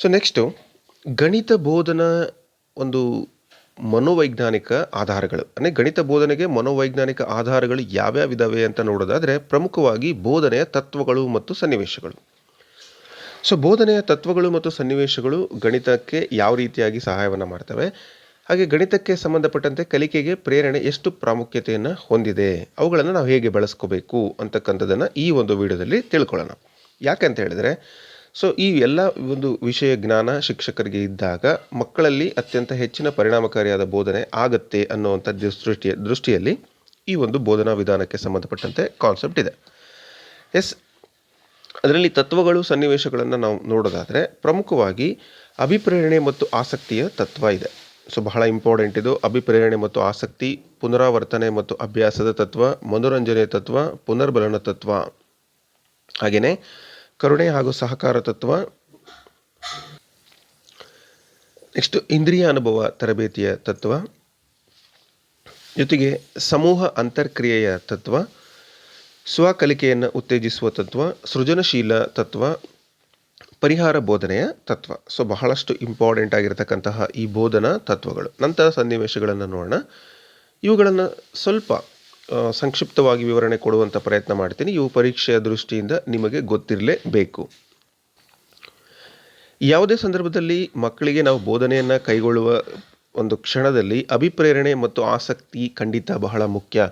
So next ಗಣಿತ ಬೋಧನ ಒಂದು ಮನೋವೈಜ್ಞಾನಿಕ ಆಧಾರಗಳು. ಅಂದರೆ ಗಣಿತ ಬೋಧನೆಗೆ ಮನೋವೈಜ್ಞಾನಿಕ ಆಧಾರಗಳು ಯಾವ್ಯಾವ ಇದಾವೆ ಅಂತ ನೋಡೋದಾದರೆ ಪ್ರಮುಖವಾಗಿ ಬೋಧನೆಯ ತತ್ವಗಳು ಮತ್ತು ಸನ್ನಿವೇಶಗಳು. ಸೊ ಬೋಧನೆಯ ತತ್ವಗಳು ಮತ್ತು ಸನ್ನಿವೇಶಗಳು ಗಣಿತಕ್ಕೆ ಯಾವ ರೀತಿಯಾಗಿ ಸಹಾಯವನ್ನು ಮಾಡ್ತವೆ? ಹಾಗೆ ಗಣಿತಕ್ಕೆ ಸಂಬಂಧಪಟ್ಟಂತೆ ಕಲಿಕೆಗೆ ಪ್ರೇರಣೆ ಎಷ್ಟು ಪ್ರಾಮುಖ್ಯತೆಯನ್ನು ಹೊಂದಿದೆ? ಅವುಗಳನ್ನು ನಾವು ಹೇಗೆ ಬಳಸ್ಕೋಬೇಕು ಅಂತಕ್ಕಂಥದ್ದನ್ನು ಈ ಒಂದು ವಿಡಿಯೋದಲ್ಲಿ ತಿಳ್ಕೊಳ್ಳೋಣ. ಅಂತ ಹೇಳಿದರೆ ಸೊ ಈ ಎಲ್ಲ ಒಂದು ವಿಷಯ ಜ್ಞಾನ ಶಿಕ್ಷಕರಿಗೆ ಇದ್ದಾಗ ಮಕ್ಕಳಲ್ಲಿ ಅತ್ಯಂತ ಹೆಚ್ಚಿನ ಪರಿಣಾಮಕಾರಿಯಾದ ಬೋಧನೆ ಆಗತ್ತೆ ಅನ್ನುವಂಥ ದೃಷ್ಟಿಯ, ದೃಷ್ಟಿಯಲ್ಲಿ ಈ ಒಂದು ಬೋಧನಾ ವಿಧಾನಕ್ಕೆ ಸಂಬಂಧಪಟ್ಟಂತೆ ಕಾನ್ಸೆಪ್ಟ್ ಇದೆ. ಎಸ್ ಅದರಲ್ಲಿ ತತ್ವಗಳು, ಸನ್ನಿವೇಶಗಳನ್ನು ನಾವು ನೋಡೋದಾದರೆ ಪ್ರಮುಖವಾಗಿ ಅಭಿಪ್ರೇರಣೆ ಮತ್ತು ಆಸಕ್ತಿಯ ತತ್ವ ಇದೆ. ಸೊ ಬಹಳ ಇಂಪಾರ್ಟೆಂಟ್ ಇದು. ಅಭಿಪ್ರೇರಣೆ ಮತ್ತು ಆಸಕ್ತಿ, ಪುನರಾವರ್ತನೆ ಮತ್ತು ಅಭ್ಯಾಸದ ತತ್ವ, ಮನೋರಂಜನೆಯ ತತ್ವ, ಪುನರ್ಬಲನ ತತ್ವ. ಹಾಗೆಯೇ ಕರುಣೆ ಹಾಗೂ ಸಹಕಾರ ತತ್ವ. ನೆಕ್ಸ್ಟ್ ಇಂದ್ರಿಯ ಅನುಭವ ತರಬೇತಿಯ ತತ್ವ. ಜೊತೆಗೆ ಸಮೂಹ ಅಂತರ್ಕ್ರಿಯೆಯ ತತ್ವ. ಸ್ವಕಲಿಕೆಯನ್ನು ಉತ್ತೇಜಿಸುವ ತತ್ವ, ಸೃಜನಶೀಲ ತತ್ವ, ಪರಿಹಾರ ಬೋಧನೆಯ ತತ್ವ. ಸೊ ಬಹಳಷ್ಟು ಇಂಪಾರ್ಟೆಂಟ್ ಆಗಿರತಕ್ಕಂತಹ ಈ ಬೋಧನಾ ತತ್ವಗಳು. ನಂತರ ಸನ್ನಿವೇಶಗಳನ್ನು ನೋಡೋಣ. ಇವುಗಳನ್ನು ಸ್ವಲ್ಪ ಸಂಕ್ಷಿಪ್ತವಾಗಿ ವಿವರಣೆ ಕೊಡುವಂಥ ಪ್ರಯತ್ನ ಮಾಡ್ತೀನಿ. ಇವು ಪರೀಕ್ಷೆಯ ದೃಷ್ಟಿಯಿಂದ ನಿಮಗೆ ಗೊತ್ತಿರಲೇಬೇಕು. ಯಾವುದೇ ಸಂದರ್ಭದಲ್ಲಿ ಮಕ್ಕಳಿಗೆ ನಾವು ಬೋಧನೆಯನ್ನು ಕೈಗೊಳ್ಳುವ ಒಂದು ಕ್ಷಣದಲ್ಲಿ ಅಭಿಪ್ರೇರಣೆ ಮತ್ತು ಆಸಕ್ತಿ ಖಂಡಿತ ಬಹಳ ಮುಖ್ಯ.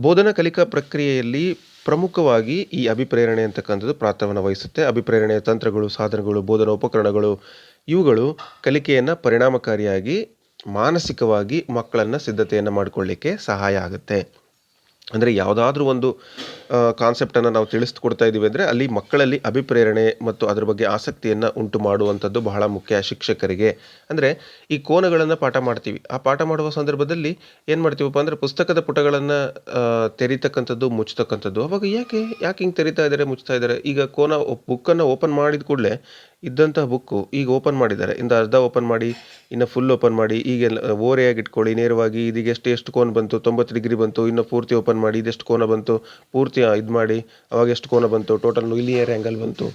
ಬೋಧನಾ ಕಲಿಕಾ ಪ್ರಕ್ರಿಯೆಯಲ್ಲಿ ಪ್ರಮುಖವಾಗಿ ಈ ಅಭಿಪ್ರೇರಣೆ ಅಂತಕ್ಕಂಥದ್ದು ಪ್ರಾತವನ್ನು ವಹಿಸುತ್ತೆ. ಅಭಿಪ್ರೇರಣೆಯ ತಂತ್ರಗಳು, ಸಾಧನಗಳು, ಬೋಧನಾ ಉಪಕರಣಗಳು, ಇವುಗಳು ಕಲಿಕೆಯನ್ನು ಪರಿಣಾಮಕಾರಿಯಾಗಿ ಮಾನಸಿಕವಾಗಿ ಮಕ್ಕಳನ್ನು ಸಿದ್ಧತೆಯನ್ನು ಮಾಡಿಕೊಳ್ಳಿಕ್ಕೆ ಸಹಾಯ ಆಗುತ್ತೆ. ಅಂದರೆ ಯಾವುದಾದ್ರೂ ಒಂದು ಕಾನ್ಸೆಪ್ಟನ್ನು ನಾವು ತಿಳಿಸ್ಕೊಡ್ತಾ ಇದ್ದೀವಿ ಅಂದರೆ ಅಲ್ಲಿ ಮಕ್ಕಳಲ್ಲಿ ಅಭಿಪ್ರೇರಣೆ ಮತ್ತು ಅದರ ಬಗ್ಗೆ ಆಸಕ್ತಿಯನ್ನು ಉಂಟು ಮಾಡುವಂಥದ್ದು ಬಹಳ ಮುಖ್ಯ ಶಿಕ್ಷಕರಿಗೆ. ಅಂದರೆ ಈ ಕೋನಗಳನ್ನು ಪಾಠ ಮಾಡ್ತೀವಿ. ಆ ಪಾಠ ಮಾಡುವ ಸಂದರ್ಭದಲ್ಲಿ ಏನು ಮಾಡ್ತೀವಪ್ಪ ಅಂದರೆ ಪುಸ್ತಕದ ಪುಟಗಳನ್ನು ತೆರೀತಕ್ಕಂಥದ್ದು, ಮುಚ್ಚತಕ್ಕಂಥದ್ದು. ಅವಾಗ ಯಾಕೆ ಯಾಕೆ ಹಿಂಗೆ ತೆರಿತಾ ಇದ್ದಾರೆ ಮುಚ್ತಾ ಇದ್ದಾರೆ ಈಗ ಕೋನ, ಬುಕ್ಕನ್ನು ಓಪನ್ ಮಾಡಿದ ಕೂಡಲೇ ಇದ್ದಂತಹ ಬುಕ್ಕು ಈಗ ಓಪನ್ ಮಾಡಿದ್ದಾರೆ. ಇಂದ ಅರ್ಧ ಓಪನ್ ಮಾಡಿ, ಇನ್ನು ಫುಲ್ ಓಪನ್ ಮಾಡಿ ಈಗ ಓರೆಯಾಗಿ ಇಟ್ಕೊಳ್ಳಿ. ನೇರವಾಗಿ ಇದೀಗ ಎಷ್ಟು ಎಷ್ಟು ಕೋನ ಬಂತು? ತೊಂಬತ್ತು ಡಿಗ್ರಿ ಬಂತು, ಇನ್ನು ಪೂರ್ತಿ ಓಪನ್ ಮಾಡಿ, ಇದೆಷ್ಟು ಕೋನ ಬಂತು? ಪೂರ್ತಿ ಇದು ಮಾಡಿ, ಅವಾಗ ಎಷ್ಟು ಕೋನ ಬಂತು? ಟೋಟಲ್ ಇಲಿಯರ್ ಆ್ಯಂಗಲ್ ಬಂತು.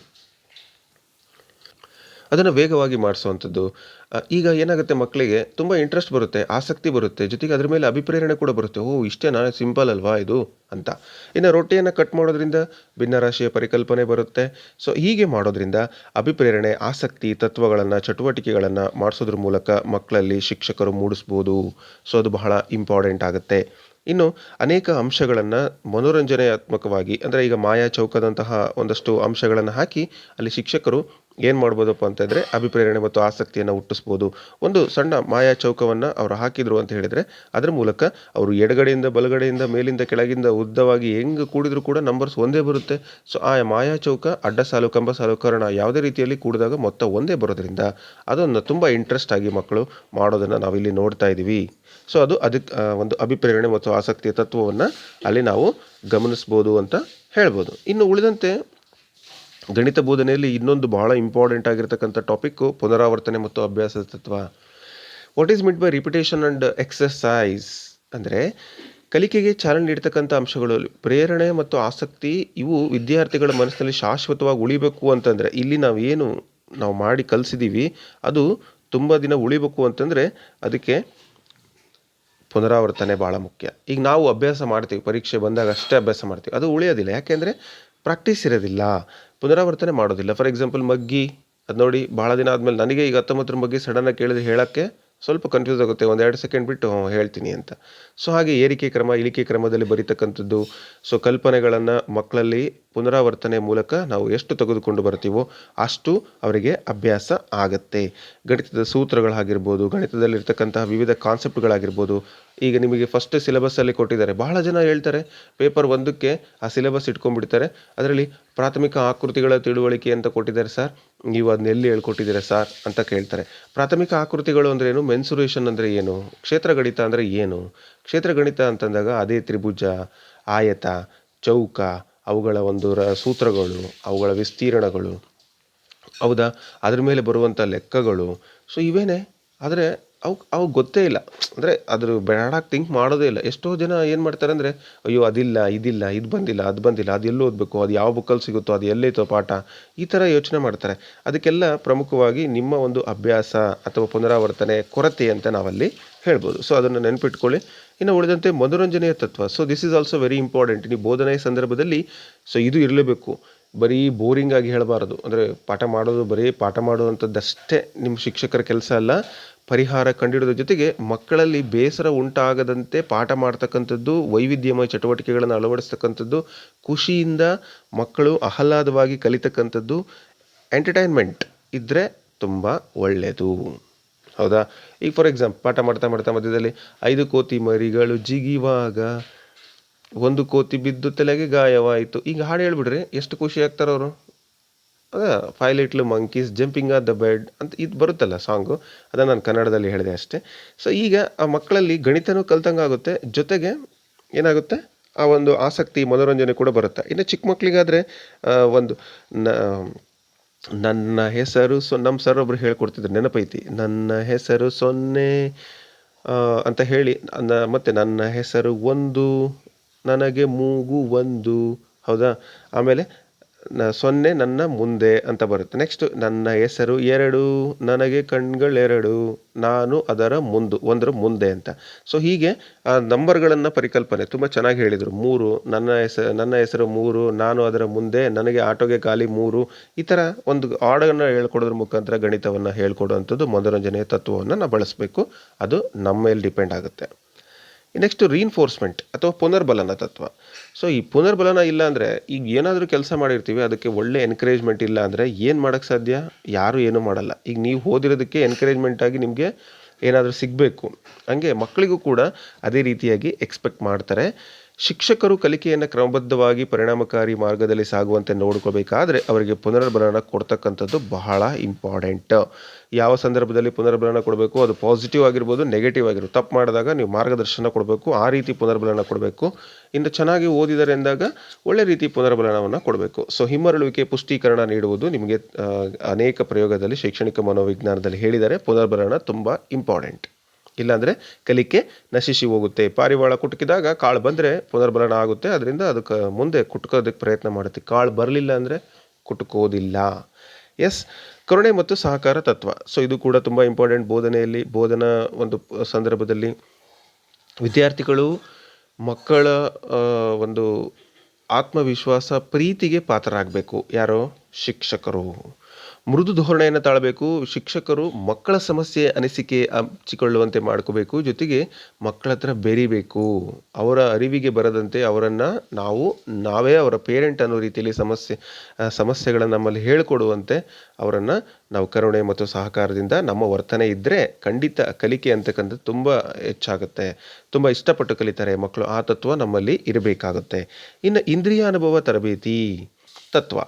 ಅದನ್ನು ವೇಗವಾಗಿ ಮಾಡಿಸುವಂಥದ್ದು. ಈಗ ಏನಾಗುತ್ತೆ ಮಕ್ಕಳಿಗೆ ತುಂಬ ಇಂಟ್ರೆಸ್ಟ್ ಬರುತ್ತೆ, ಆಸಕ್ತಿ ಬರುತ್ತೆ, ಜೊತೆಗೆ ಅದ್ರ ಮೇಲೆ ಅಭಿಪ್ರೇರಣೆ ಕೂಡ ಬರುತ್ತೆ. ಓ ಇಷ್ಟೇನಾ? ಸಿಂಪಲ್ ಅಲ್ವಾ ಇದು? ಅಂತ. ಇನ್ನು ರೊಟ್ಟಿಯನ್ನು ಕಟ್ ಮಾಡೋದ್ರಿಂದ ಭಿನ್ನರಾಶಿಯ ಪರಿಕಲ್ಪನೆ ಬರುತ್ತೆ. ಸೊ ಹೀಗೆ ಮಾಡೋದ್ರಿಂದ ಅಭಿಪ್ರೇರಣೆ, ಆಸಕ್ತಿ, ತತ್ವಗಳನ್ನು, ಚಟುವಟಿಕೆಗಳನ್ನು ಮಾಡಿಸೋದ್ರ ಮೂಲಕ ಮಕ್ಕಳಲ್ಲಿ ಶಿಕ್ಷಕರು ಮೂಡಿಸ್ಬೋದು. ಸೊ ಅದು ಬಹಳ ಇಂಪಾರ್ಟೆಂಟ್ ಆಗುತ್ತೆ. ಇನ್ನು ಅನೇಕ ಅಂಶಗಳನ್ನು ಮನೋರಂಜನೆಯಾತ್ಮಕವಾಗಿ, ಅಂದರೆ ಈಗ ಮಾಯಾ ಚೌಕದಂತಹ ಒಂದಷ್ಟು ಅಂಶಗಳನ್ನು ಹಾಕಿ ಅಲ್ಲಿ ಶಿಕ್ಷಕರು ಏನು ಮಾಡ್ಬೋದಪ್ಪ ಅಂತಂದರೆ ಅಭಿಪ್ರೇರಣೆ ಮತ್ತು ಆಸಕ್ತಿಯನ್ನು ಹುಟ್ಟಿಸ್ಬೋದು. ಒಂದು ಸಣ್ಣ ಮಾಯಾ ಚೌಕವನ್ನು ಅವರು ಹಾಕಿದರು ಅಂತ ಹೇಳಿದರೆ ಅದರ ಮೂಲಕ ಅವರು ಎಡಗಡೆಯಿಂದ ಬಲಗಡೆಯಿಂದ ಮೇಲಿಂದ ಕೆಳಗಿಂದ ಉದ್ದವಾಗಿ ಹೆಂಗೆ ಕೂಡಿದ್ರು ಕೂಡ ನಂಬರ್ಸ್ ಒಂದೇ ಬರುತ್ತೆ. ಸೊ ಆ ಮಾಯಾ ಚೌಕ, ಅಡ್ಡ ಸಾಲು, ಕಂಬ ಸಾಲು, ಕರ್ಣ ಯಾವುದೇ ರೀತಿಯಲ್ಲಿ ಕೂಡಿದಾಗ ಮೊತ್ತ ಒಂದೇ ಬರೋದ್ರಿಂದ ಅದನ್ನು ತುಂಬ ಇಂಟ್ರೆಸ್ಟ್ ಆಗಿ ಮಕ್ಕಳು ಮಾಡೋದನ್ನು ನಾವಿಲ್ಲಿ ನೋಡ್ತಾ ಇದ್ದೀವಿ ಸೊ ಅದು ಅದಕ್ಕೆ ಒಂದು ಅಭಿಪ್ರೇರಣೆ ಮತ್ತು ಆಸಕ್ತಿಯ ತತ್ವವನ್ನು ಅಲ್ಲಿ ನಾವು ಗಮನಿಸ್ಬೋದು ಅಂತ ಹೇಳ್ಬೋದು. ಇನ್ನು ಉಳಿದಂತೆ ಗಣಿತ ಬೋಧನೆಯಲ್ಲಿ ಇನ್ನೊಂದು ಬಹಳ ಇಂಪಾರ್ಟೆಂಟ್ ಆಗಿರ್ತಕ್ಕಂಥ ಟಾಪಿಕ್ಕು ಪುನರಾವರ್ತನೆ ಮತ್ತು ಅಭ್ಯಾಸದ ತತ್ವ. What is meant by repetition and exercise ಅಂದರೆ ಕಲಿಕೆಗೆ ಚಾಲನೆ ನೀಡ್ತಕ್ಕಂಥ ಅಂಶಗಳು ಪ್ರೇರಣೆ ಮತ್ತು ಆಸಕ್ತಿ ಇವು ವಿದ್ಯಾರ್ಥಿಗಳ ಮನಸ್ಸಿನಲ್ಲಿ ಶಾಶ್ವತವಾಗಿ ಉಳಿಬೇಕು ಅಂತಂದರೆ ಇಲ್ಲಿ ನಾವು ಏನು ನಾವು ಮಾಡಿ ಕಲಿಸಿದ್ದೀವಿ ಅದು ತುಂಬ ದಿನ ಉಳಿಬೇಕು ಅಂತಂದರೆ ಅದಕ್ಕೆ ಪುನರಾವರ್ತನೆ ಭಾಳ ಮುಖ್ಯ. ಈಗ ನಾವು ಅಭ್ಯಾಸ ಮಾಡ್ತೀವಿ, ಪರೀಕ್ಷೆ ಬಂದಾಗ ಅಷ್ಟೇ ಅಭ್ಯಾಸ ಮಾಡ್ತೀವಿ. ಅದು ಉಳಿಯೋದಿಲ್ಲ. ಯಾಕೆಂದರೆ ಪ್ರಾಕ್ಟೀಸ್ ಇರೋದಿಲ್ಲ. ಪುನರಾವರ್ತನೆ ಮಾಡೋದಿಲ್ಲ. ಫಾರ್ ಎಕ್ಸಾಂಪಲ್ ಮಗ್ಗಿ, ಅದು ನೋಡಿ, ಭಾಳ ದಿನ ಆದಮೇಲೆ ನನಗೆ ಈಗ ಹತ್ತೊಂಬತ್ತರ ಬಗ್ಗೆ ಸಡನ್ನಾಗಿ ಕೇಳಿದ್ರೆ ಹೇಳೋಕ್ಕೆ ಸ್ವಲ್ಪ ಕನ್ಫ್ಯೂಸ್ ಆಗುತ್ತೆ. ಒಂದು ಎರಡು ಸೆಕೆಂಡ್ ಬಿಟ್ಟು ಹೇಳ್ತೀನಿ ಅಂತ. ಸೊ ಹಾಗೆ ಏರಿಕೆ ಕ್ರಮ, ಇಳಿಕೆ ಕ್ರಮದಲ್ಲಿ ಬರೀತಕ್ಕಂಥದ್ದು. ಸೊ ಕಲ್ಪನೆಗಳನ್ನು ಮಕ್ಕಳಲ್ಲಿ ಪುನರಾವರ್ತನೆ ಮೂಲಕ ನಾವು ಎಷ್ಟು ತೆಗೆದುಕೊಂಡು ಬರ್ತೀವೋ ಅಷ್ಟು ಅವರಿಗೆ ಅಭ್ಯಾಸ ಆಗತ್ತೆ. ಗಣಿತದ ಸೂತ್ರಗಳಾಗಿರ್ಬೋದು, ಗಣಿತದಲ್ಲಿರ್ತಕ್ಕಂತಹ ವಿವಿಧ ಕಾನ್ಸೆಪ್ಟ್ಗಳಾಗಿರ್ಬೋದು ಈಗ ನಿಮಗೆ ಫಸ್ಟ್ ಸಿಲೆಬಸ್ಸಲ್ಲಿ ಕೊಟ್ಟಿದ್ದಾರೆ. ಬಹಳ ಜನ ಹೇಳ್ತಾರೆ ಪೇಪರ್ ಒಂದಕ್ಕೆ ಆ ಸಿಲೆಬಸ್ ಇಟ್ಕೊಂಡ್ಬಿಡ್ತಾರೆ. ಅದರಲ್ಲಿ ಪ್ರಾಥಮಿಕ ಆಕೃತಿಗಳ ತಿಳುವಳಿಕೆ ಅಂತ ಕೊಟ್ಟಿದ್ದಾರೆ ಸರ್ ನೀವು ಅದನ್ನ ಎಲ್ಲಿ ಹೇಳ್ಕೊಟ್ಟಿದ್ದೀರಾ ಸರ್ ಅಂತ ಕೇಳ್ತಾರೆ. ಪ್ರಾಥಮಿಕ ಆಕೃತಿಗಳು ಅಂದ್ರೆ ಏನು? ಮೆನ್ಸುರೇಷನ್ ಅಂದರೆ ಏನು? ಕ್ಷೇತ್ರ ಗಣಿತ ಅಂದರೆ ಏನು? ಕ್ಷೇತ್ರ ಗಣಿತ ಅಂತಂದಾಗ ಅದೇ ತ್ರಿಭುಜ, ಆಯತ, ಚೌಕ, ಅವುಗಳ ಒಂದು ರ ಸೂತ್ರಗಳು, ಅವುಗಳ ವಿಸ್ತೀರ್ಣಗಳು. ಹೌದಾ? ಅದ್ರ ಮೇಲೆ ಬರುವಂಥ ಲೆಕ್ಕಗಳು. ಸೊ ಇವೇನೆ? ಆದರೆ ಅವಕ್ಕೆ ಅವು ಗೊತ್ತೇ ಇಲ್ಲ. ಅಂದರೆ ಅದ್ರ ಬೇಡಾಗಿ ಥಿಂಕ್ ಮಾಡೋದೇ ಇಲ್ಲ. ಎಷ್ಟೋ ಜನ ಏನು ಮಾಡ್ತಾರೆ ಅಂದರೆ, ಅಯ್ಯೋ, ಅದಿಲ್ಲ, ಇದಿಲ್ಲ, ಇದು ಬಂದಿಲ್ಲ, ಅದು ಬಂದಿಲ್ಲ, ಅದು ಎಲ್ಲಿ ಓದಬೇಕು, ಅದು ಯಾವ ಬುಕ್ಕಲ್ಲಿ ಸಿಗುತ್ತೋ, ಅದು ಎಲ್ಲೈತೋ ಪಾಠ, ಈ ಥರ ಯೋಚನೆ ಮಾಡ್ತಾರೆ. ಅದಕ್ಕೆಲ್ಲ ಪ್ರಮುಖವಾಗಿ ನಿಮ್ಮ ಒಂದು ಅಭ್ಯಾಸ ಅಥವಾ ಪುನರಾವರ್ತನೆ ಕೊರತೆ ಅಂತ ನಾವಲ್ಲಿ ಹೇಳ್ಬೋದು. ಸೊ ಅದನ್ನು ನೆನಪಿಟ್ಕೊಳ್ಳಿ. ಇನ್ನು ಉಳಿದಂತೆ ಮನೋರಂಜನೆಯ ತತ್ವ. So this is also very important ನೀವು ಬೋಧನೆಯ ಸಂದರ್ಭದಲ್ಲಿ ಸೊ ಇದು ಇರಲೇಬೇಕು. ಬರೀ ಬೋರಿಂಗ್ ಆಗಿ ಹೇಳಬಾರದು. ಅಂದರೆ ಪಾಠ ಮಾಡೋದು, ಬರೀ ಪಾಠ ಮಾಡುವಂಥದ್ದಷ್ಟೇ ನಿಮ್ಮ ಶಿಕ್ಷಕರ ಕೆಲಸ ಅಲ್ಲ, ಪರಿಹಾರ ಕಂಡಿಡೋದ್ರ ಜೊತೆಗೆ ಮಕ್ಕಳಲ್ಲಿ ಬೇಸರ ಉಂಟಾಗದಂತೆ ಪಾಠ ಮಾಡ್ತಕ್ಕಂಥದ್ದು, ವೈವಿಧ್ಯಮಯ ಚಟುವಟಿಕೆಗಳನ್ನು ಅಳವಡಿಸ್ತಕ್ಕಂಥದ್ದು, ಖುಷಿಯಿಂದ ಮಕ್ಕಳು ಆಹ್ಲಾದವಾಗಿ ಕಲಿತಕ್ಕಂಥದ್ದು ಎಂಟರ್ಟೈನ್ಮೆಂಟ್ ಇದ್ದರೆ ತುಂಬ ಒಳ್ಳೆಯದು. ಹೌದಾ? ಈಗ ಫಾರ್ ಎಕ್ಸಾಂಪ್ ಪಾಠ ಮಾಡ್ತಾ ಮಾಡ್ತಾ ಮಧ್ಯದಲ್ಲಿ, ಐದು ಕೋತಿ ಮರಿಗಳು ಜಿಗಿವಾಗ ಒಂದು ಕೋತಿ ಬಿದ್ದು ತಲೆಗೆ ಗಾಯವಾಯಿತು. ಈಗ ಹಾಡು ಹೇಳ್ಬಿಡ್ರಿ, ಎಷ್ಟು ಖುಷಿ ಆಗ್ತಾರೆ ಅವರು? ಅದ five little monkeys jumping on the bed ಅಂತ ಇದು ಬರುತ್ತಲ್ಲ ಸಾಂಗು ಅದನ್ನು ನಾನು ಕನ್ನಡದಲ್ಲಿ ಹೇಳಿದೆ ಅಷ್ಟೇ. ಸೊ ಈಗ ಆ ಮಕ್ಕಳಲ್ಲಿ ಗಣಿತನೂ ಕಲ್ತಂಗೆ ಆಗುತ್ತೆ. ಜೊತೆಗೆ ಏನಾಗುತ್ತೆ? ಆ ಒಂದು ಆಸಕ್ತಿ, ಮನೋರಂಜನೆ ಕೂಡ ಬರುತ್ತೆ. ಇನ್ನು ಚಿಕ್ಕ ಮಕ್ಕಳಿಗಾದರೆ ಒಂದು ನ, ನನ್ನ ಹೆಸರು ಸೊ ನಮ್ಮ ಸರ್ ಒಬ್ರು ಹೇಳ್ಕೊಡ್ತಿದ್ರು, ನೆನಪೈತಿ. ನನ್ನ ಹೆಸರು ಸೊನ್ನೆ ಅಂತ ಹೇಳಿ ಮತ್ತು ಮತ್ತೆ ನನ್ನ ಹೆಸರು ಒಂದು ನನಗೆ ಮೂಗು ಒಂದು. ಹೌದಾ? ಆಮೇಲೆ ಸೊನ್ನೆ ನನ್ನ ಮುಂದೆ ಅಂತ ಬರುತ್ತೆ. ನೆಕ್ಸ್ಟ್ ನನ್ನ ಹೆಸರು ಎರಡು, ನನಗೆ ಕಣ್ಗಳೆರಡು ನಾನು ಅದರ ಮುಂದು, ಒಂದರ ಮುಂದೆ ಅಂತ. ಸೊ ಹೀಗೆ, ಆ, ನಂಬರ್ಗಳನ್ನು ಪರಿಕಲ್ಪನೆ. ತುಂಬ ಚೆನ್ನಾಗಿ ಹೇಳಿದರು. ಮೂರು, ನನ್ನ ಹೆಸರು ನನ್ನ ಹೆಸರು ಮೂರು, ನಾನು ಅದರ ಮುಂದೆ, ನನಗೆ ಆಟೋಗೆ ಖಾಲಿ ಮೂರು. ಈ ಥರ ಒಂದು ಹಾಡನ್ನು ಹೇಳ್ಕೊಡೋದ್ರ ಮುಖಾಂತರ ಗಣಿತವನ್ನು ಹೇಳ್ಕೊಡುವಂಥದ್ದು ಮನೋರಂಜನೆಯ ತತ್ವವನ್ನು ನಾವು ಬಳಸಬೇಕು. ಅದು ನಮ್ಮ ಮೇಲೆ ಡಿಪೆಂಡ್ ಆಗುತ್ತೆ. ನೆಕ್ಸ್ಟ್ ರೀನ್ಫೋರ್ಸ್ಮೆಂಟ್ ಅಥವಾ ಪುನರ್ಬಲನ ತತ್ವ. ಸೊ ಈ ಪುನರ್ಬಲನ ಇಲ್ಲ ಅಂದರೆ ಈಗ ಏನಾದರೂ ಕೆಲಸ ಮಾಡಿರ್ತೀವಿ, ಅದಕ್ಕೆ ಒಳ್ಳೆ ಎನ್ಕರೇಜ್ಮೆಂಟ್ ಇಲ್ಲ ಅಂದರೆ ಏನು ಮಾಡೋಕ್ಕೆ ಸಾಧ್ಯ? ಯಾರು ಏನೂ ಮಾಡಲ್ಲ. ಈಗ ನೀವು ಓದಿರೋದಕ್ಕೆ ಎನ್ಕರೇಜ್ಮೆಂಟ್ ಆಗಿ ನಿಮಗೆ ಏನಾದರೂ ಸಿಗಬೇಕು. ಹಂಗೆ ಮಕ್ಕಳಿಗೂ ಕೂಡ ಅದೇ ರೀತಿಯಾಗಿ ಎಕ್ಸ್ಪೆಕ್ಟ್ ಮಾಡ್ತಾರೆ. ಶಿಕ್ಷಕರು ಕಲಿಕೆಯನ್ನು ಕ್ರಮಬದ್ಧವಾಗಿ ಪರಿಣಾಮಕಾರಿ ಮಾರ್ಗದಲ್ಲಿ ಸಾಗುವಂತೆ ನೋಡ್ಕೋಬೇಕಾದ್ರೆ ಅವರಿಗೆ ಪುನರ್ಬಲನ ಕೊಡ್ತಕ್ಕಂಥದ್ದು ಬಹಳ ಇಂಪಾರ್ಟೆಂಟ್. ಯಾವ ಸಂದರ್ಭದಲ್ಲಿ ಪುನರ್ಬಲನ ಕೊಡಬೇಕು? ಅದು ಪಾಸಿಟಿವ್ ಆಗಿರ್ಬೋದು, ನೆಗೆಟಿವ್ ಆಗಿರ್ಬೋದು. ತಪ್ಪು ಮಾಡಿದಾಗ ನೀವು ಮಾರ್ಗದರ್ಶನ ಕೊಡಬೇಕು, ಆ ರೀತಿ ಪುನರ್ಬಲನ ಕೊಡಬೇಕು. ಇನ್ನು ಚೆನ್ನಾಗಿ ಓದಿದರೆ ಎಂದಾಗ ಒಳ್ಳೆ ರೀತಿ ಪುನರ್ಬಲನವನ್ನು ಕೊಡಬೇಕು. ಸೊ, ಹಿಮ್ಮರಳುವಿಕೆ, ಪುಷ್ಟೀಕರಣ ನೀಡುವುದು ನಿಮಗೆ ಅನೇಕ ಪ್ರಯೋಗದಲ್ಲಿ, ಶೈಕ್ಷಣಿಕ ಮನೋವಿಜ್ಞಾನದಲ್ಲಿ ಹೇಳಿದರೆ ಪುನರ್ಬಲನ ತುಂಬ ಇಂಪಾರ್ಟೆಂಟ್. ಇಲ್ಲಾಂದರೆ ಕಲಿಕೆ ನಶಿಸಿ ಹೋಗುತ್ತೆ. ಪಾರಿವಾಳ ಕುಟುಕಿದಾಗ ಕಾಳು ಬಂದರೆ ಪುನರ್ಬಲನ ಆಗುತ್ತೆ. ಅದರಿಂದ ಅದಕ್ಕೆ ಮುಂದೆ ಕುಟ್ಕೋದಕ್ಕೆ ಪ್ರಯತ್ನ ಮಾಡುತ್ತೆ. ಕಾಳು ಬರಲಿಲ್ಲ ಅಂದರೆ ಕುಟುಕೋದಿಲ್ಲ. ಎಸ್, ಕರುಣೆ ಮತ್ತು ಸಹಕಾರ ತತ್ವ. ಸೊ ಇದು ಕೂಡ ತುಂಬ ಇಂಪಾರ್ಟೆಂಟ್ ಬೋಧನೆಯಲ್ಲಿ, ಬೋಧನಾ ಒಂದು ಸಂದರ್ಭದಲ್ಲಿ ವಿದ್ಯಾರ್ಥಿಗಳು ಮಕ್ಕಳ ಒಂದು ಆತ್ಮವಿಶ್ವಾಸ ಪ್ರೀತಿಗೆ ಪಾತ್ರರಾಗಬೇಕು. ಯಾರೋ? ಶಿಕ್ಷಕರು. ಮೃದು ಧೋರಣೆಯನ್ನು ತಾಳಬೇಕು, ಶಿಕ್ಷಕರು ಮಕ್ಕಳ ಸಮಸ್ಯೆ ಅನಿಸಿಕೆ ಹಂಚಿಕೊಳ್ಳುವಂತೆ ಮಾಡ್ಕೋಬೇಕು. ಜೊತೆಗೆ ಮಕ್ಕಳ ಹತ್ರ ಬೆರಿಬೇಕು. ಅವರ ಅರಿವಿಗೆ ಬರದಂತೆ ಅವರನ್ನು ನಾವು, ನಾವೇ ಅವರ ಪೇರೆಂಟ್ ಅನ್ನೋ ರೀತಿಯಲ್ಲಿ ಸಮಸ್ಯೆ ಸಮಸ್ಯೆಗಳನ್ನು ನಮ್ಮಲ್ಲಿ ಹೇಳಿಕೊಡುವಂತೆ ಅವರನ್ನು ನಾವು ಕರುಣೆ ಮತ್ತು ಸಹಕಾರದಿಂದ ನಮ್ಮ ವರ್ತನೆ ಇದ್ದರೆ ಖಂಡಿತ ಕಲಿಕೆ ಅಂತಕ್ಕಂಥದ್ದು ತುಂಬ ಹೆಚ್ಚಾಗುತ್ತೆ. ತುಂಬ ಇಷ್ಟಪಟ್ಟು ಕಲಿತಾರೆ ಮಕ್ಕಳು. ಆ ತತ್ವ ನಮ್ಮಲ್ಲಿ ಇರಬೇಕಾಗುತ್ತೆ. ಇನ್ನು ಇಂದ್ರಿಯ ಅನುಭವ ತರಬೇತಿ ತತ್ವ.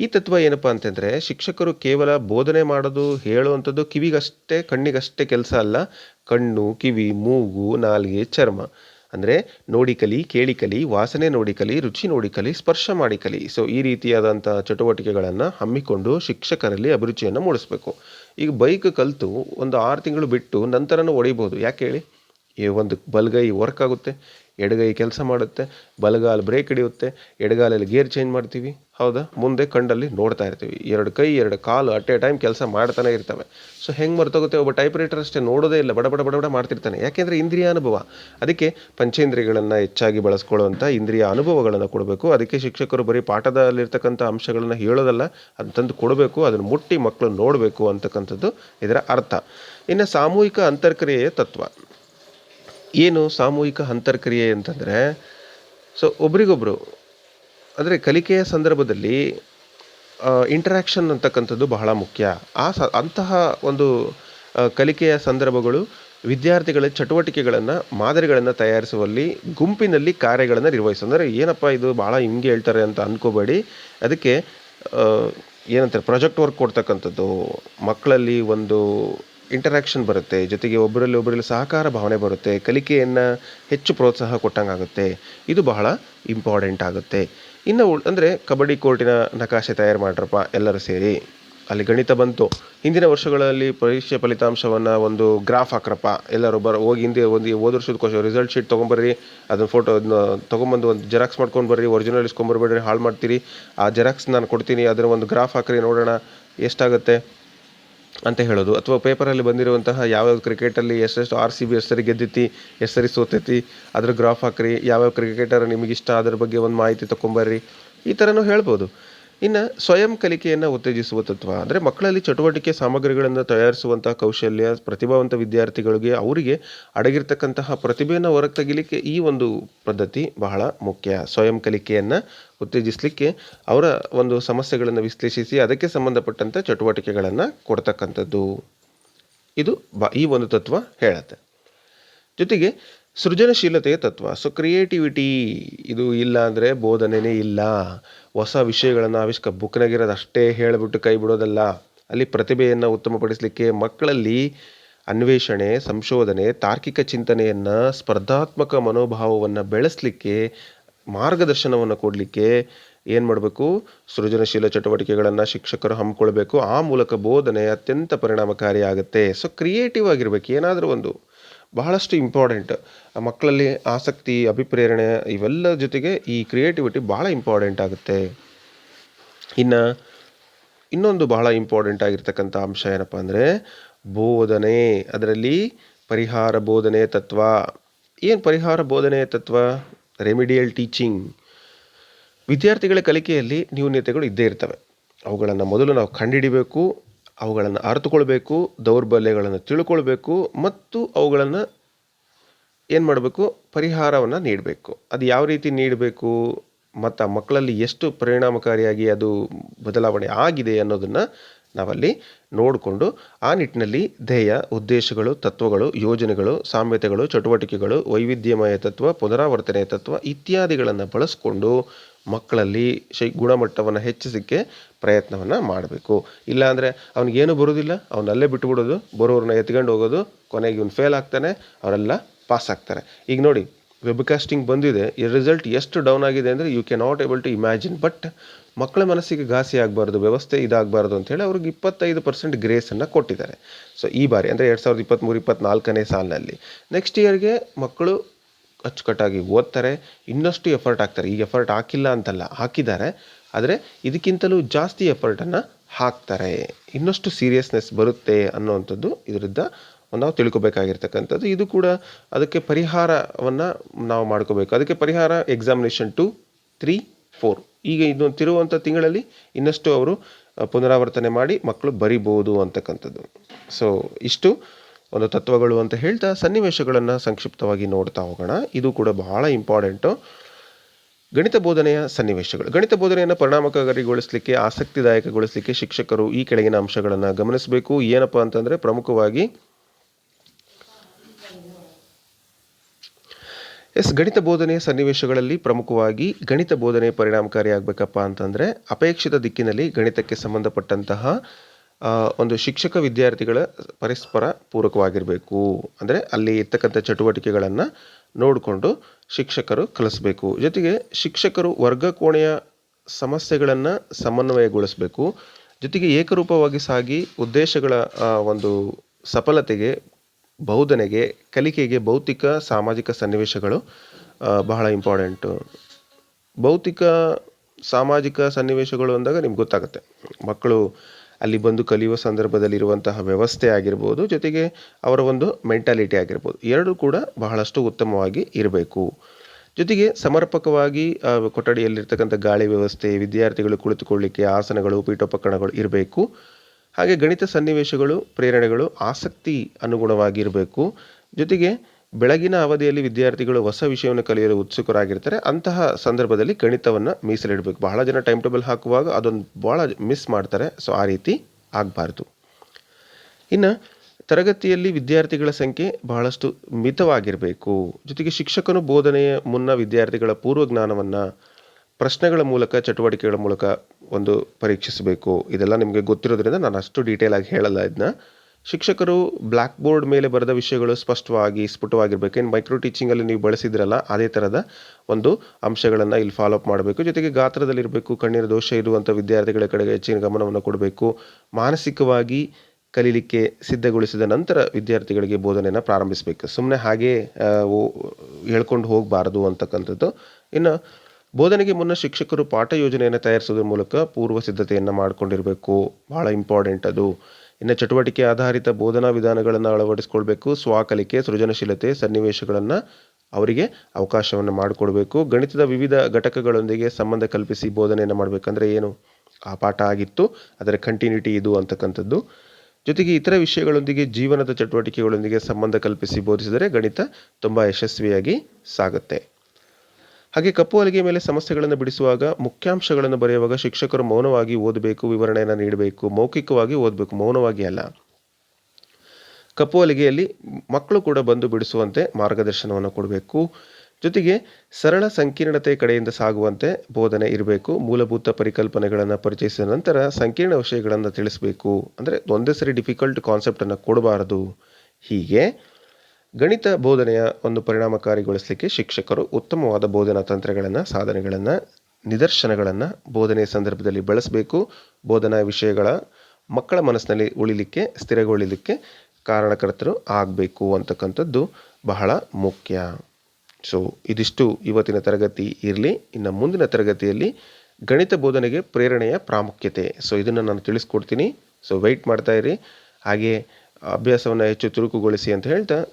ಈ ತತ್ವ ಏನಪ್ಪ ಅಂತಂದರೆ ಶಿಕ್ಷಕರು ಕೇವಲ ಬೋಧನೆ ಮಾಡೋದು, ಹೇಳುವಂಥದ್ದು ಕಿವಿಗಷ್ಟೇ, ಕಣ್ಣಿಗಷ್ಟೇ ಕೆಲಸ ಅಲ್ಲ. ಕಣ್ಣು, ಕಿವಿ, ಮೂಗು, ನಾಲಿಗೆ, ಚರ್ಮ. ಅಂದರೆ ನೋಡಿ ಕಲಿ, ಕೇಳಿ ಕಲಿ, ವಾಸನೆ ನೋಡಿ ಕಲಿ, ರುಚಿ ನೋಡಿ ಕಲಿ, ಸ್ಪರ್ಶ ಮಾಡಿ ಕಲಿ. ಸೊ ಈ ರೀತಿಯಾದಂಥ ಚಟುವಟಿಕೆಗಳನ್ನು ಹಮ್ಮಿಕೊಂಡು ಶಿಕ್ಷಕರಲ್ಲಿ ಅಭಿರುಚಿಯನ್ನು ಮೂಡಿಸ್ಬೇಕು. ಈಗ ಬೈಕ್ ಕಲಿತು ಒಂದು ಆರು ತಿಂಗಳು ಬಿಟ್ಟು ನಂತರನೂ ಹೊಡಿಬೋದು ಯಾಕೆ ಹೇಳಿ? ಈ ಒಂದು ಬಲ್ಗೈ ವರ್ಕ್ ಆಗುತ್ತೆ. ಎಡಗೈ ಕೆಲಸ ಮಾಡುತ್ತೆ, ಬಲಗಾಲು ಬ್ರೇಕ್ ಹಿಡಿಯುತ್ತೆ, ಎಡಗಾಲಲ್ಲಿ ಗೇರ್ ಚೇಂಜ್ ಮಾಡ್ತೀವಿ. ಹೌದಾ? ಮುಂದೆ ಕಂಡಲ್ಲಿ ನೋಡ್ತಾ ಇರ್ತೀವಿ. ಎರಡು ಕೈ, ಎರಡು ಕಾಲು ಅಟ್ ಎ ಟೈಮ್ ಕೆಲಸ ಮಾಡ್ತಾನೆ ಇರ್ತವೆ. ಸೊ ಹೆಂಗೆ ಮರ್ತೋಗುತ್ತೆ? ಒಬ್ಬ ಟೈಪ್ ರೈಟರ್ ಅಷ್ಟೇ ನೋಡೋದೇ ಇಲ್ಲ. ಬಡ ಬಡ ಬಡ ಬಡ ಮಾಡ್ತಿರ್ತಾನೆ. ಯಾಕೆಂದರೆ ಇಂದ್ರಿಯ ಅನುಭವ. ಅದಕ್ಕೆ ಪಂಚೇಂದ್ರಿಯಗಳನ್ನು ಹೆಚ್ಚಾಗಿ ಬಳಸ್ಕೊಳ್ಳುವಂಥ ಇಂದ್ರಿಯ ಅನುಭವಗಳನ್ನು ಕೊಡಬೇಕು. ಅದಕ್ಕೆ ಶಿಕ್ಷಕರು ಬರೀ ಪಾಠದಲ್ಲಿರ್ತಕ್ಕಂಥ ಅಂಶಗಳನ್ನು ಹೇಳೋದಲ್ಲ, ಅದನ್ನು ತಂದು ಕೊಡಬೇಕು. ಅದನ್ನು ಮುಟ್ಟಿ ಮಕ್ಕಳು ನೋಡಬೇಕು ಅಂತಕ್ಕಂಥದ್ದು ಇದರ ಅರ್ಥ. ಇನ್ನು ಸಾಮೂಹಿಕ ಅಂತರ್ಕ್ರಿಯೆಯ ತತ್ವ. ಏನು ಸಾಮೂಹಿಕ ಅಂತರ್ಕ್ರಿಯೆ ಅಂತಂದರೆ ಸೊ ಒಬ್ರಿಗೊಬ್ಬರು ಅಂದರೆ ಕಲಿಕೆಯ ಸಂದರ್ಭದಲ್ಲಿ ಇಂಟ್ರ್ಯಾಕ್ಷನ್ ಅಂತಕ್ಕಂಥದ್ದು ಬಹಳ ಮುಖ್ಯ. ಆ ಸ, ಅಂತಹ ಒಂದು ಕಲಿಕೆಯ ಸಂದರ್ಭಗಳು ವಿದ್ಯಾರ್ಥಿಗಳ ಚಟುವಟಿಕೆಗಳನ್ನು, ಮಾದರಿಗಳನ್ನು ತಯಾರಿಸುವಲ್ಲಿ, ಗುಂಪಿನಲ್ಲಿ ಕಾರ್ಯಗಳನ್ನು ನಿರ್ವಹಿಸು. ಅಂದರೆ ಏನಪ್ಪ ಇದು ಭಾಳ ಹಿಂಗೆ ಹೇಳ್ತಾರೆ ಅಂತ ಅಂದ್ಕೋಬೇಡಿ ಅದಕ್ಕೆ ಏನಂತಾರೆ ಪ್ರಾಜೆಕ್ಟ್ ವರ್ಕ್ ಕೊಡ್ತಕ್ಕಂಥದ್ದು, ಮಕ್ಕಳಲ್ಲಿ ಒಂದು ಇಂಟರಾಕ್ಷನ್ ಬರುತ್ತೆ, ಜೊತೆಗೆ ಒಬ್ಬರಲ್ಲಿ ಒಬ್ಬರಲ್ಲಿ ಸಹಕಾರ ಭಾವನೆ ಬರುತ್ತೆ, ಕಲಿಕೆಯನ್ನು ಹೆಚ್ಚು ಪ್ರೋತ್ಸಾಹ ಕೊಟ್ಟಂಗಾಗುತ್ತೆ. ಇದು ಬಹಳ ಇಂಪಾರ್ಟೆಂಟ್ ಆಗುತ್ತೆ. ಇನ್ನು ಉಳ್, ಅಂದರೆ ಕಬಡ್ಡಿ ಕೋರ್ಟಿನ ನಕಾಶೆ ತಯಾರು ಮಾಡ್ರಪ್ಪ ಎಲ್ಲರೂ ಸೇರಿ. ಅಲ್ಲಿ ಗಣಿತ ಬಂತು. ಹಿಂದಿನ ವರ್ಷಗಳಲ್ಲಿ ಪರೀಕ್ಷೆ ಫಲಿತಾಂಶವನ್ನು ಒಂದು ಗ್ರಾಫ್ ಹಾಕ್ರಪ್ಪ. ಎಲ್ಲರೂ ಬರ, ಹೋಗಿ ಹಿಂದೆ ಒಂದು, ಹೋದ ವರ್ಷದ ಕ್ವಶನ್ ರಿಸಲ್ಟ್ ಶೀಟ್ ತೊಗೊಂಬರ್ರಿ, ಅದನ್ನ ಫೋಟೋ ಅದನ್ನ ತೊಗೊಂಬಂದು ಒಂದು ಜೆರಾಕ್ಸ್ ಮಾಡ್ಕೊಂಡು ಬರ್ರಿ ಒರಿಜಿನಲ್ ಇಸ್ಕೊಂಬರ್ಬೇಡ್ರಿ ಹಾಳು ಮಾಡ್ತೀರಿ. ಆ ಜೆರಾಕ್ಸ್ ನಾನು ಕೊಡ್ತೀನಿ ಅದರ ಒಂದು ಗ್ರಾಫ್ ಹಾಕ್ರಿ, ನೋಡೋಣ ಎಷ್ಟಾಗುತ್ತೆ. ಅಂತ ಹೇಳೋದು. ಅಥವಾ ಪೇಪರಲ್ಲಿ ಬಂದಿರುವಂತಹ ಯಾವ್ಯಾವ ಕ್ರಿಕೆಟಲ್ಲಿ ಎಷ್ಟೆಷ್ಟು ಆರ್ ಸಿ ಬಿ ಎಷ್ಟು ಸರಿ ಗೆದ್ದೈತಿ ಎಷ್ಟು ಸರಿ ಸೋತೈತಿ, ಅದ್ರ ಗ್ರಾಫ್ ಹಾಕ್ರಿ, ಯಾವ್ಯಾವ ಕ್ರಿಕೆಟರ್ ನಿಮಗೆ ಇಷ್ಟ ಅದ್ರ ಬಗ್ಗೆ ಒಂದು ಮಾಹಿತಿ ತೊಗೊಂಬರ್ರಿ ಈ ಥರನೂ ಹೇಳ್ಬೋದು. ಇನ್ನು ಸ್ವಯಂ ಕಲಿಕೆಯನ್ನು ಉತ್ತೇಜಿಸುವ ತತ್ವ, ಅಂದರೆ ಮಕ್ಕಳಲ್ಲಿ ಚಟುವಟಿಕೆ ಸಾಮಗ್ರಿಗಳನ್ನು ತಯಾರಿಸುವಂತಹ ಕೌಶಲ್ಯ, ಪ್ರತಿಭಾವಂತ ವಿದ್ಯಾರ್ಥಿಗಳಿಗೆ ಅವರಿಗೆ ಅಡಗಿರ್ತಕ್ಕಂತಹ ಪ್ರತಿಭೆಯನ್ನು ಹೊರಗೆ ತೆಗಿಲಿಕ್ಕೆ ಈ ಒಂದು ಪದ್ಧತಿ ಬಹಳ ಮುಖ್ಯ. ಸ್ವಯಂ ಕಲಿಕೆಯನ್ನು ಉತ್ತೇಜಿಸಲಿಕ್ಕೆ ಅವರ ಒಂದು ಸಮಸ್ಯೆಗಳನ್ನು ವಿಶ್ಲೇಷಿಸಿ ಅದಕ್ಕೆ ಸಂಬಂಧಪಟ್ಟಂಥ ಚಟುವಟಿಕೆಗಳನ್ನು ಕೊಡ್ತಕ್ಕಂಥದ್ದು. ಇದು ಬ, ಈ ಒಂದು ತತ್ವ ಹೇಳುತ್ತೆ. ಜೊತೆಗೆ ಸೃಜನಶೀಲತೆಯ ತತ್ವ. ಸೊ ಕ್ರಿಯೇಟಿವಿಟಿ ಇದು ಇಲ್ಲ ಅಂದರೆ ಬೋಧನೆನೇ ಇಲ್ಲ. ಹೊಸ ವಿಷಯಗಳನ್ನು ಆವಿಷ್ಕ ಬುಕ್ನಾಗಿರೋದು ಅಷ್ಟೇ ಹೇಳಿಬಿಟ್ಟು ಕೈ ಬಿಡೋದಲ್ಲ. ಅಲ್ಲಿ ಪ್ರತಿಭೆಯನ್ನು ಉತ್ತಮಪಡಿಸಲಿಕ್ಕೆ ಮಕ್ಕಳಲ್ಲಿ ಅನ್ವೇಷಣೆ, ಸಂಶೋಧನೆ, ತಾರ್ಕಿಕ ಚಿಂತನೆಯನ್ನು, ಸ್ಪರ್ಧಾತ್ಮಕ ಮನೋಭಾವವನ್ನು ಬೆಳೆಸಲಿಕ್ಕೆ, ಮಾರ್ಗದರ್ಶನವನ್ನು ಕೊಡಲಿಕ್ಕೆ ಏನು ಮಾಡಬೇಕು? ಸೃಜನಶೀಲ ಚಟುವಟಿಕೆಗಳನ್ನು ಶಿಕ್ಷಕರು ಹಮ್ಮಿಕೊಳ್ಬೇಕು ಆ ಮೂಲಕ ಬೋಧನೆ ಅತ್ಯಂತ ಪರಿಣಾಮಕಾರಿಯಾಗುತ್ತೆ ಸೊ ಕ್ರಿಯೇಟಿವ್ ಆಗಿರ್ಬೇಕು. ಏನಾದರೂ ಒಂದು. ಬಹಳಷ್ಟು ಇಂಪಾರ್ಟೆಂಟ್. ಮಕ್ಕಳಲ್ಲಿ ಆಸಕ್ತಿ, ಅಭಿಪ್ರೇರಣೆ ಇವೆಲ್ಲ ಜೊತೆಗೆ ಈ ಕ್ರಿಯೇಟಿವಿಟಿ ಭಾಳ ಇಂಪಾರ್ಟೆಂಟ್ ಆಗುತ್ತೆ. ಇನ್ನು ಇನ್ನೊಂದು ಬಹಳ ಇಂಪಾರ್ಟೆಂಟ್ ಆಗಿರ್ತಕ್ಕಂಥ ಅಂಶ ಏನಪ್ಪ ಅಂದರೆ ಬೋಧನೆ. ಅದರಲ್ಲಿ ಪರಿಹಾರ ಬೋಧನೆ ತತ್ವ. ಏನು ಪರಿಹಾರ ಬೋಧನೆ ತತ್ವ? Remedial teaching. ವಿದ್ಯಾರ್ಥಿಗಳ ಕಲಿಕೆಯಲ್ಲಿ ನ್ಯೂನ್ಯತೆಗಳು ಇದ್ದೇ ಇರ್ತವೆ. ಅವುಗಳನ್ನು ಮೊದಲು ನಾವು ಕಂಡುಹಿಡಿಬೇಕು ಅವುಗಳನ್ನು ಅರಿತುಕೊಳ್ಬೇಕು, ದೌರ್ಬಲ್ಯಗಳನ್ನು ತಿಳ್ಕೊಳ್ಬೇಕು ಮತ್ತು ಅವುಗಳನ್ನು ಏನು ಮಾಡಬೇಕು? ಪರಿಹಾರವನ್ನು ನೀಡಬೇಕು. ಅದು ಯಾವ ರೀತಿ ನೀಡಬೇಕು? ಮತ್ತು ಆ ಮಕ್ಕಳಲ್ಲಿ ಎಷ್ಟು ಪರಿಣಾಮಕಾರಿಯಾಗಿ ಅದು ಬದಲಾವಣೆ ಆಗಿದೆ ಅನ್ನೋದನ್ನು ನಾವಲ್ಲಿ ನೋಡಿಕೊಂಡು ಆ ನಿಟ್ಟಿನಲ್ಲಿ ಧ್ಯೇಯ, ಉದ್ದೇಶಗಳು, ತತ್ವಗಳು, ಯೋಜನೆಗಳು, ಸಾಮ್ಯತೆಗಳು, ಚಟುವಟಿಕೆಗಳು, ವೈವಿಧ್ಯಮಯ ತತ್ವ, ಪುನರಾವರ್ತನೆಯ ತತ್ವ ಇತ್ಯಾದಿಗಳನ್ನು ಬಳಸ್ಕೊಂಡು ಮಕ್ಕಳಲ್ಲಿ ಶೈ ಗುಣಮಟ್ಟವನ್ನು ಹೆಚ್ಚಿಸಲಿಕ್ಕೆ ಪ್ರಯತ್ನವನ್ನು ಮಾಡಬೇಕು. ಇಲ್ಲಾಂದರೆ ಅವನಿಗೇನು ಬರೋದಿಲ್ಲ ಅವನಲ್ಲೇ ಬಿಟ್ಟುಬಿಡೋದು ಬರೋರನ್ನ ಎತ್ಕೊಂಡು ಹೋಗೋದು, ಕೊನೆಗೆ ಇವನು ಫೇಲ್ ಆಗ್ತಾನೆ, ಅವರೆಲ್ಲ ಪಾಸ್ ಆಗ್ತಾರೆ. ಈಗ ನೋಡಿ ವೆಬ್ಕಾಸ್ಟಿಂಗ್ ಬಂದಿದೆ, ಈ ರಿಸಲ್ಟ್ ಎಷ್ಟು ಡೌನ್ ಆಗಿದೆ ಅಂದರೆ you can not able to imagine but ಮಕ್ಕಳ ಮನಸ್ಸಿಗೆ ಘಾಸಿ ಆಗಬಾರ್ದು, ವ್ಯವಸ್ಥೆ ಇದಾಗಬಾರ್ದು ಅಂತೇಳಿ ಅವ್ರಿಗೆ ಇಪ್ಪತ್ತೈದು ಪರ್ಸೆಂಟ್ ಗ್ರೇಸನ್ನು ಕೊಟ್ಟಿದ್ದಾರೆ. ಸೊ ಈ ಬಾರಿ ಅಂದರೆ ಎರಡು ಸಾವಿರದ ಇಪ್ಪತ್ತ್ಮೂರು ಇಪ್ಪತ್ತ್ನಾಲ್ಕನೇ ಸಾಲಿನಲ್ಲಿ. ನೆಕ್ಸ್ಟ್ ಇಯರ್ಗೆ ಮಕ್ಕಳು ಅಚ್ಚುಕಟ್ಟಾಗಿ ಓದ್ತಾರೆ, ಇನ್ನಷ್ಟು ಎಫರ್ಟ್ ಹಾಕ್ತಾರೆ. ಈಗ ಎಫರ್ಟ್ ಹಾಕಿಲ್ಲ ಅಂತಲ್ಲ, ಹಾಕಿದ್ದಾರೆ. ಆದರೆ ಇದಕ್ಕಿಂತಲೂ ಜಾಸ್ತಿ ಎಫರ್ಟನ್ನು ಹಾಕ್ತಾರೆ. ಇನ್ನಷ್ಟು ಸೀರಿಯಸ್ನೆಸ್ ಬರುತ್ತೆ ಅನ್ನೋವಂಥದ್ದು ಇದರಿಂದ ನಾವು ತಿಳ್ಕೊಬೇಕಾಗಿರ್ತಕ್ಕಂಥದ್ದು. ಇದು ಕೂಡ ಅದಕ್ಕೆ ಪರಿಹಾರವನ್ನು ನಾವು ಮಾಡ್ಕೋಬೇಕು. ಅದಕ್ಕೆ ಪರಿಹಾರ ಎಕ್ಸಾಮಿನೇಷನ್ ಟು ತ್ರೀ ಫೋರ್ ಈಗ ಇದು ತಿರುವಂಥ ತಿಂಗಳಲ್ಲಿ ಇನ್ನಷ್ಟು ಅವರು ಪುನರಾವರ್ತನೆ ಮಾಡಿ ಮಕ್ಕಳು ಬರಿಬೋದು ಅಂತಕ್ಕಂಥದ್ದು. ಸೊ ಇಷ್ಟು. ಒಂದು ತತ್ವಗಳು ಅಂತ ಹೇಳ್ತಾ ಸನ್ನಿವೇಶಗಳನ್ನು ಸಂಕ್ಷಿಪ್ತವಾಗಿ ನೋಡ್ತಾ ಹೋಗೋಣ. ಇದು ಕೂಡ ಬಹಳ ಇಂಪಾರ್ಟೆಂಟು ಗಣಿತ ಬೋಧನೆಯ ಸನ್ನಿವೇಶಗಳು. ಗಣಿತ ಬೋಧನೆಯನ್ನು ಪರಿಣಾಮಕಾರಿಗೊಳಿಸಲಿಕ್ಕೆ, ಆಸಕ್ತಿದಾಯಕಗೊಳಿಸಲಿಕ್ಕೆ ಶಿಕ್ಷಕರು ಈ ಕೆಳಗಿನ ಅಂಶಗಳನ್ನು ಗಮನಿಸಬೇಕು. ಏನಪ್ಪ ಅಂತಂದರೆ ಪ್ರಮುಖವಾಗಿ ಎಸ್, ಗಣಿತ ಬೋಧನೆಯ ಸನ್ನಿವೇಶಗಳಲ್ಲಿ ಪ್ರಮುಖವಾಗಿ ಗಣಿತ ಬೋಧನೆ ಪರಿಣಾಮಕಾರಿಯಾಗಬೇಕಪ್ಪ ಅಂತಂದರೆ ಅಪೇಕ್ಷಿತ ದಿಕ್ಕಿನಲ್ಲಿ ಗಣಿತಕ್ಕೆ ಸಂಬಂಧಪಟ್ಟಂತಹ ಒಂದು ಶಿಕ್ಷಕ ವಿದ್ಯಾರ್ಥಿಗಳ ಪರಸ್ಪರ ಪೂರಕವಾಗಿರಬೇಕು. ಅಂದರೆ ಅಲ್ಲಿ ಇರ್ತಕ್ಕಂಥ ಚಟುವಟಿಕೆಗಳನ್ನು ನೋಡಿಕೊಂಡು ಶಿಕ್ಷಕರು ಕಲಿಸ್ಬೇಕು. ಜೊತೆಗೆ ಶಿಕ್ಷಕರು ವರ್ಗ ಕೋಣೆಯ ಸಮಸ್ಯೆಗಳನ್ನು ಸಮನ್ವಯಗೊಳಿಸಬೇಕು. ಜೊತೆಗೆ ಏಕರೂಪವಾಗಿ ಸಾಗಿ ಉದ್ದೇಶಗಳ ಒಂದು ಸಫಲತೆಗೆ ಬೋಧನೆಗೆ ಕಲಿಕೆಗೆ ಭೌತಿಕ, ಸಾಮಾಜಿಕ ಸನ್ನಿವೇಶಗಳು ಬಹಳ ಇಂಪಾರ್ಟೆಂಟು ಭೌತಿಕ, ಸಾಮಾಜಿಕ ಸನ್ನಿವೇಶಗಳು ಅಂದಾಗ ನಿಮ್ಗೆ ಗೊತ್ತಾಗುತ್ತೆ. ಮಕ್ಕಳು ಅಲ್ಲಿ ಬಂದು ಕಲಿಯುವ ಸಂದರ್ಭದಲ್ಲಿರುವಂತಹ ವ್ಯವಸ್ಥೆ ಆಗಿರ್ಬೋದು, ಜೊತೆಗೆ ಅವರ ಒಂದು ಮೆಂಟಾಲಿಟಿ ಆಗಿರ್ಬೋದು. ಎರಡೂ ಕೂಡ ಬಹಳಷ್ಟು ಉತ್ತಮವಾಗಿ ಇರಬೇಕು. ಜೊತೆಗೆ ಸಮರ್ಪಕವಾಗಿ ಕೊಠಡಿಯಲ್ಲಿರ್ತಕ್ಕಂಥ ಗಾಳಿ ವ್ಯವಸ್ಥೆ, ವಿದ್ಯಾರ್ಥಿಗಳು ಕುಳಿತುಕೊಳ್ಳಿಕ್ಕೆ ಆಸನಗಳು, ಪೀಠೋಪಕರಣಗಳು ಇರಬೇಕು. ಹಾಗೆ ಗಣಿತ ಸನ್ನಿವೇಶಗಳು, ಪ್ರೇರಣೆಗಳು ಆಸಕ್ತಿ ಅನುಗುಣವಾಗಿರಬೇಕು ಜೊತೆಗೆ ಬೆಳಗಿನ ಅವಧಿಯಲ್ಲಿ ವಿದ್ಯಾರ್ಥಿಗಳು ಹೊಸ ವಿಷಯವನ್ನು ಕಲಿಯಲು ಉತ್ಸುಕರಾಗಿರ್ತಾರೆ. ಅಂತಹ ಸಂದರ್ಭದಲ್ಲಿ ಗಣಿತವನ್ನು ಮೀಸಲಿಡಬೇಕು. ಬಹಳ ಜನ ಟೈಮ್ ಟೇಬಲ್ ಹಾಕುವಾಗ ಅದೊಂದು ಭಾಳ ಮಿಸ್ ಮಾಡ್ತಾರೆ. ಸೊ, ಆ ರೀತಿ ಆಗಬಾರ್ದು. ಇನ್ನು ತರಗತಿಯಲ್ಲಿ ವಿದ್ಯಾರ್ಥಿಗಳ ಸಂಖ್ಯೆ ಬಹಳಷ್ಟು ಮಿತವಾಗಿರಬೇಕು. ಜೊತೆಗೆ ಶಿಕ್ಷಕನು ಬೋಧನೆಯ ಮುನ್ನ ವಿದ್ಯಾರ್ಥಿಗಳ ಪೂರ್ವ ಜ್ಞಾನವನ್ನು ಪ್ರಶ್ನೆಗಳ ಮೂಲಕ, ಚಟುವಟಿಕೆಗಳ ಮೂಲಕ ಒಂದು ಪರೀಕ್ಷಿಸಬೇಕು. ಇದೆಲ್ಲ ನಿಮಗೆ ಗೊತ್ತಿರೋದ್ರಿಂದ ನಾನು ಅಷ್ಟು ಡೀಟೇಲ್ ಆಗಿ ಹೇಳಲ್ಲ ಇದನ್ನ ಶಿಕ್ಷಕರು ಬ್ಲ್ಯಾಕ್ ಬೋರ್ಡ್ ಮೇಲೆ ಬರೆದ ವಿಷಯಗಳು ಸ್ಪಷ್ಟವಾಗಿ, ಸ್ಫುಟವಾಗಿರ್ಬೇಕು. ಏನು ಮೈಕ್ರೋ ಟೀಚಿಂಗಲ್ಲಿ ನೀವು ಬಳಸಿದ್ರಲ್ಲ, ಅದೇ ಥರದ ಒಂದು ಅಂಶಗಳನ್ನು ಇಲ್ಲಿ ಫಾಲೋ ಅಪ್ ಮಾಡಬೇಕು. ಜೊತೆಗೆ ಗಾತ್ರದಲ್ಲಿರಬೇಕು, ಕಣ್ಣಿನ ದೋಷ ಇರುವಂಥ ವಿದ್ಯಾರ್ಥಿಗಳ ಕಡೆಗೆ ಹೆಚ್ಚಿನ ಗಮನವನ್ನು ಕೊಡಬೇಕು. ಮಾನಸಿಕವಾಗಿ ಕಲೀಲಿಕ್ಕೆ ಸಿದ್ಧಗೊಳಿಸಿದ ನಂತರ ವಿದ್ಯಾರ್ಥಿಗಳಿಗೆ ಬೋಧನೆಯನ್ನು ಪ್ರಾರಂಭಿಸಬೇಕು. ಸುಮ್ಮನೆ ಹಾಗೇ ಹೇಳ್ಕೊಂಡು ಹೋಗಬಾರ್ದು ಅಂತಕ್ಕಂಥದ್ದು. ಇನ್ನು ಬೋಧನೆಗೆ ಮುನ್ನ ಶಿಕ್ಷಕರು ಪಾಠ ಯೋಜನೆಯನ್ನು ತಯಾರಿಸೋದ್ರ ಮೂಲಕ ಪೂರ್ವ ಸಿದ್ಧತೆಯನ್ನು ಮಾಡಿಕೊಂಡಿರಬೇಕು. ಭಾಳ ಇಂಪಾರ್ಟೆಂಟ್ ಅದು. ಇನ್ನು ಚಟುವಟಿಕೆ ಆಧಾರಿತ ಬೋಧನಾ ವಿಧಾನಗಳನ್ನು ಅಳವಡಿಸ್ಕೊಳ್ಬೇಕು. ಸ್ವಕಲಿಕೆ, ಸೃಜನಶೀಲತೆ, ಸನ್ನಿವೇಶಗಳನ್ನು ಅವರಿಗೆ ಅವಕಾಶವನ್ನು ಮಾಡಿಕೊಡ್ಬೇಕು. ಗಣಿತದ ವಿವಿಧ ಘಟಕಗಳೊಂದಿಗೆ ಸಂಬಂಧ ಕಲ್ಪಿಸಿ ಬೋಧನೆಯನ್ನು ಮಾಡಬೇಕಂದ್ರೆ ಏನು ಆ ಪಾಠ ಆಗಿತ್ತು. ಅದರ ಕಂಟಿನ್ಯೂಟಿ ಇದು ಅಂತಕ್ಕಂಥದ್ದು. ಜೊತೆಗೆ ಇತರ ವಿಷಯಗಳೊಂದಿಗೆ ಜೀವನದ ಚಟುವಟಿಕೆಗಳೊಂದಿಗೆ ಸಂಬಂಧ ಕಲ್ಪಿಸಿ ಬೋಧಿಸಿದರೆ ಗಣಿತ ತುಂಬ ಯಶಸ್ವಿಯಾಗಿ ಸಾಗುತ್ತೆ. ಹಾಗೆ ಕಪ್ಪು ಮೇಲೆ ಸಮಸ್ಯೆಗಳನ್ನು ಬಿಡಿಸುವಾಗ ಮುಖ್ಯಾಂಶಗಳನ್ನು ಬರೆಯುವಾಗ ಶಿಕ್ಷಕರು ಮೌನವಾಗಿ ಓದಬೇಕು, ವಿವರಣೆಯನ್ನು ನೀಡಬೇಕು, ಮೌಖಿಕವಾಗಿ ಓದಬೇಕು, ಮೌನವಾಗಿ ಅಲ್ಲ. ಕಪ್ಪು ಹಲಗೆಯಲ್ಲಿ ಮಕ್ಕಳು ಕೂಡ ಬಂದು ಬಿಡಿಸುವಂತೆ ಮಾರ್ಗದರ್ಶನವನ್ನು ಕೊಡಬೇಕು. ಜೊತೆಗೆ ಸರಳ ಸಂಕೀರ್ಣತೆ ಕಡೆಯಿಂದ ಸಾಗುವಂತೆ ಬೋಧನೆ ಇರಬೇಕು. ಮೂಲಭೂತ ಪರಿಕಲ್ಪನೆಗಳನ್ನು ಪರಿಚಯಿಸಿದ ನಂತರ ಸಂಕೀರ್ಣ ವಿಷಯಗಳನ್ನು ತಿಳಿಸಬೇಕು. ಅಂದರೆ ಒಂದೇ ಸರಿ ಡಿಫಿಕಲ್ಟ್ ಕಾನ್ಸೆಪ್ಟನ್ನು ಕೊಡಬಾರದು. ಹೀಗೆ ಗಣಿತ ಬೋಧನೆಯ ಒಂದು ಪರಿಣಾಮಕಾರಿಗೊಳಿಸಲಿಕ್ಕೆ ಶಿಕ್ಷಕರು ಉತ್ತಮವಾದ ಬೋಧನಾ ತಂತ್ರಗಳನ್ನು, ಸಾಧನೆಗಳನ್ನು, ನಿದರ್ಶನಗಳನ್ನು ಬೋಧನೆಯ ಸಂದರ್ಭದಲ್ಲಿ ಬಳಸಬೇಕು. ಬೋಧನಾ ವಿಷಯಗಳ ಮಕ್ಕಳ ಮನಸ್ಸಿನಲ್ಲಿ ಉಳಿಲಿಕ್ಕೆ, ಸ್ಥಿರಗೊಳ್ಳಲಿಕ್ಕೆ ಕಾರಣಕರ್ತರು ಆಗಬೇಕು ಅಂತಕ್ಕಂಥದ್ದು ಬಹಳ ಮುಖ್ಯ. ಸೊ ಇದಿಷ್ಟು ಇವತ್ತಿನ ತರಗತಿ ಇರಲಿ. ಇನ್ನು ಮುಂದಿನ ತರಗತಿಯಲ್ಲಿ ಗಣಿತ ಬೋಧನೆಗೆ ಪ್ರೇರಣೆಯ ಪ್ರಾಮುಖ್ಯತೆ. ಸೊ ಇದನ್ನು ನಾನು ತಿಳಿಸ್ಕೊಡ್ತೀನಿ. ಸೊ ವೆಯ್ಟ್ ಮಾಡ್ತಾ ಇರಿ. ಹಾಗೆ ಅಭ್ಯಾಸವನ್ನು ಹೆಚ್ಚು ಚುರುಕುಗೊಳಿಸಿ ಅಂತ ಹೇಳ್ತಾ